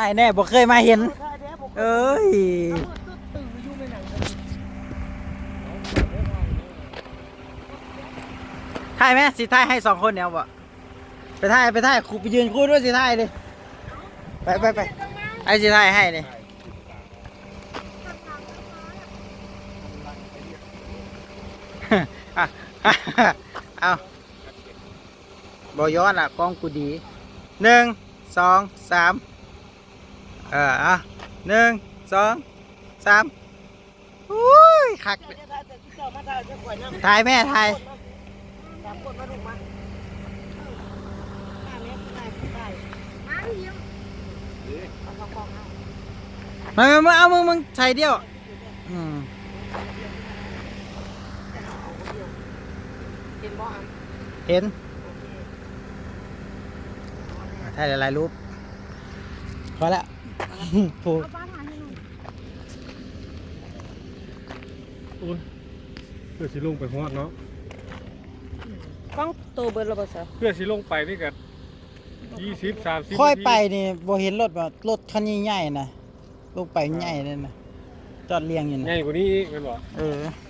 ถ่ายแน่บ่เคยมาเห็น เอ้ยตื่นอยู่ในหนังถ่ายไหมสิถ่ายให้สองคนเนี่ยบ่ไปถ่ายไปถ่ายครูไปยืนคู่ด้วยสิถ่ายดิไปไปไปไอ้สิถ่ายให้เลยเอาบอย้อนอะกล้องกูดีหนึ่งสองสาม เอออะหนึ่งสองสามอุ้ยคักเจ้าจะถ่ายแต่ที่เจ้ามาถ่ายจะข่อยน้ำถ่ายแม่ถ่ายสามคนมาลูกมาถ่ายแม่ถ่ายถ่ายมาพี่ยิ้มเอากล้องเอามามามาเอามึงมึงใส่เดียวอืมเห็นบ่อะเห็นถ่ายหลายๆรูปพอละผูกเอาป้าถ่ายให้หน่อยโอ้ยเพื่อสิลงไปฮอดเนาะกล้องตัวเบิร์ดระเบิดซะเพื่อสิลงไปนี่ก็ยี่สิบสามสิบค่อยไปนี่บ่เห็นรถบ่รถคันใหญ่ๆนะลงไปใหญ่นั่นนะจอดเรียงอยู่ใหนะญ่กว่านี้อีกแม่นบ่เออโ